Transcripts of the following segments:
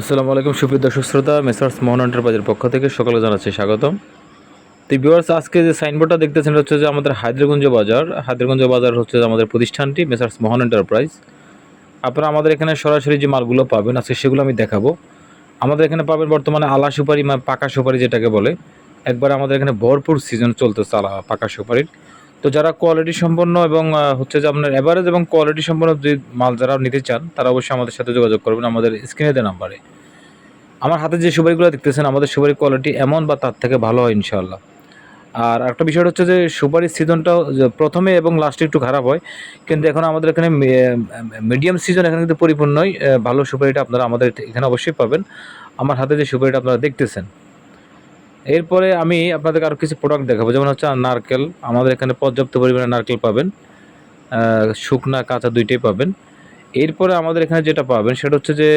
আসসালামু আলাইকুম, সুপ্রিয় দর্শক শ্রোতা, মেসার্স মোহন এন্টারপ্রাইজের পক্ষ থেকে সকালে জানাচ্ছি স্বাগতম। তো ভিউয়ার্স আজকে যে সাইনবোর্ডটা দেখতেছেন হচ্ছে যে আমাদের হায়দ্রগঞ্জ বাজার। হায়দ্রগঞ্জ বাজার হচ্ছে আমাদের প্রতিষ্ঠানটি, মেসার্স মোহন এন্টারপ্রাইজ। আপনারা আমাদের এখানে সরাসরি যে মালগুলো পাবেন, আজকে সেগুলো আমি দেখাবো। আমাদের এখানে পাবেন বর্তমানে আলা সুপারি পাকা সুপারি যেটাকে বলে। একবার আমাদের এখানে ভরপুর সিজন চলতেছে আলা, পাকা সুপারির। তো যারা কোয়ালিটি সম্পন্ন এবং হচ্ছে যে আপনার অ্যাভারেজ এবং কোয়ালিটি সম্পন্ন যে মাল যারা নিতে চান, তারা অবশ্যই আমাদের সাথে যোগাযোগ করবেন আমাদের স্ক্রিনে দেওয়া নাম্বারে আমার হাতে যে সুপারিগুলো দেখতেছেন, আমাদের সুপারির কোয়ালিটি এমন বা তার থেকে ভালো হয় ইনশাল্লাহ আর একটা বিষয় হচ্ছে যে সুপারির সিজনটা প্রথমে এবং লাস্টে একটু খারাপ হয়, কিন্তু এখন আমাদের এখানে মিডিয়াম সিজন এখানে কিন্তু পরিপূর্ণই ভালো সুপারিটা আপনারা আমাদের এখানে অবশ্যই পাবেন। আমার হাতে যে সুপারিটা আপনারা দেখতেছেন। এরপরে আমি আপনাদেরকে আরও কিছু প্রোডাক্ট দেখাবো। যেমন হচ্ছে নারকেল। আমাদের এখানে পর্যাপ্ত পরিমাণে নারকেল পাবেন। শুকনা, কাঁচা দুইটাই পাবেন। এরপরে আমাদের এখানে যেটা পাবেন, সেটা হচ্ছে যে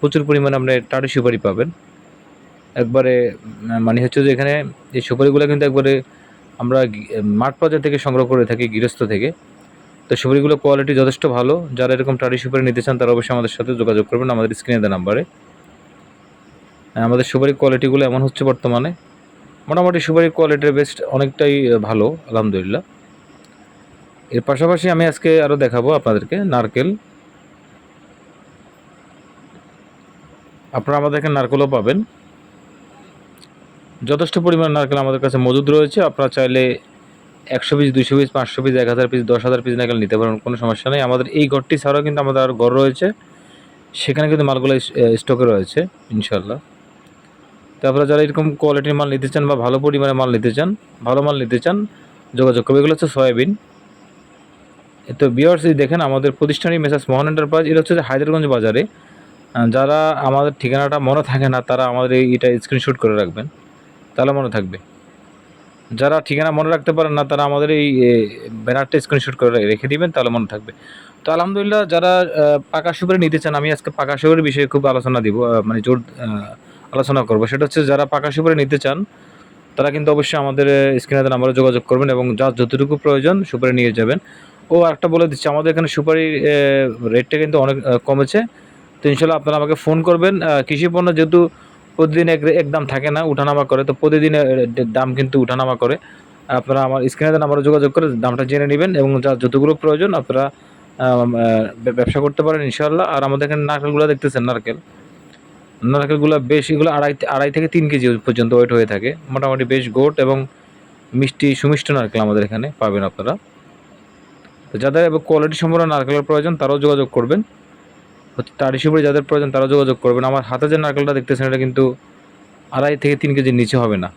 প্রচুর পরিমাণে আপনি টাটি সুপারি পাবেন। একবারে মানে হচ্ছে যে এখানে এই সুপারিগুলো কিন্তু একবারে আমরা মাঠ পর্যায় থেকে সংগ্রহ করে থাকি, গৃহস্থ থেকে। তো সুপারিগুলো কোয়ালিটি যথেষ্ট ভালো। যারা এরকম টাটি সুপারি নিতে চান, তারা অবশ্যই আমাদের সাথে যোগাযোগ করবেন আমাদের স্ক্রিনে দেওয়া নাম্বারে। আমাদের সুপারি কোয়ালিটিগুলো এমন হচ্ছে বর্তমানে। মোটামুটি সুপারির কোয়ালিটির বেস্ট অনেকটাই ভালো, আলহামদুলিল্লাহ। এর পাশাপাশি আমি আজকে আরও দেখাবো আপনাদেরকে নারকেল। আপনারা আমাদের এখানে নারকেলও পাবেন। যথেষ্ট পরিমাণ নারকেল আমাদের কাছে মজুদ রয়েছে। আপনারা চাইলে একশো পিস দুশো পিস পাঁচশো পিস এক হাজার পিস দশ হাজার পিস নারকেল নিতে পারেন, কোনো সমস্যা নেই। আমাদের এই ঘরটি ছাড়াও কিন্তু আমাদের আরও ঘর রয়েছে। সেখানে কিন্তু মালগুলো স্টকে রয়েছে ইনশাল্লাহ তারপরে যারা এরকম কোয়ালিটির মাল নিতে চান বা ভালো পরিমাণে মাল নিতে চান, ভালো মাল নিতে চান, যোগাযোগ করবে। এগুলো হচ্ছে সয়াবিন। তো বিয়ার্স দেখেন, আমাদের প্রতিষ্ঠানই মেসাজ মোহন এন্টারপ্রাইজ, এটা হচ্ছে যে হায়দ্রগঞ্জ বাজারে। যারা আমাদের ঠিকানাটা মনে থাকে না, তারা আমাদের এটা স্ক্রিনশট করে রাখবেন। তাহলে মনে থাকবে। যারা ঠিকানা মনে রাখতে পারেন না, তারা আমাদের এই ব্যানারটা স্ক্রিনশট করে রেখে দিবেন, তাহলে মনে থাকবে। তো আলহামদুলিল্লাহ, যারা পাকা সুপারি নিতে চান, আমি আজকে পাকা সুপারির বিষয়ে খুব আলোচনা দিব মানে জোর আলোচনা করব। সেটা হচ্ছে যারা পাকা সুপারি নিতে চান, তারা কিন্তু অবশ্যই আমাদের স্ক্রিনে নাম্বারে যোগাযোগ করবেন এবং যার যতটুকু প্রয়োজন সুপারি নিয়ে যাবেন। ও একটা বলে দিচ্ছি, আমাদের এখানে সুপারির রেটটা কিন্তু অনেক কমেছে। তো ইনশাল্লাহ আপনারা আমাকে ফোন করবেন। কৃষি পণ্য যেহেতু প্রতিদিন এক এক দাম থাকে না উঠানামা করে, তো প্রতিদিন দাম কিন্তু উঠানামা করে। আপনারা আমার স্ক্রিনে নাম্বারে যোগাযোগ করে দামটা জেনে নেবেন এবং যার যতগুলো প্রয়োজন আপনারা ব্যবসা করতে পারেন ইনশাল্লাহ। আর আমাদের এখানে নারকেলগুলো দেখতেছেন, নারকেল। নারকেলগুলো বেশ, এগুলো আড়াই আড়াই থেকে তিন কেজি পর্যন্ত ওয়েট হয়ে থাকে। মোটামুটি বেশ গোট এবং মিষ্টি, সুমিষ্ট নারকেল আমাদের এখানে পাবেন আপনারা। তো যাদের কোয়ালিটি সম্পন্ন নারকেলের প্রয়োজন, তারাও যোগাযোগ করবেন। তার হিসেবে যাদের প্রয়োজন তারা যোগাযোগ করবেন। আমার হাতে যে নারকেলটা দেখতেছেন, এটা কিন্তু আড়াই থেকে তিন কেজির নিচে হবে না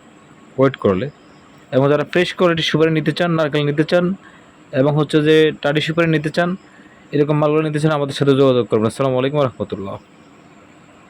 ওয়েট করলে। এবং যারা ফ্রেশ কোয়ালিটি সুপারি নিতে চান, নারকেল নিতে চান, এবং হচ্ছে যে টাডি সুপারি নিতে চান, এরকম মালগুলো নিতে চান, আমাদের সাথে যোগাযোগ করবেন। আসসালামু আলাইকুম রহমতুল্লাহ।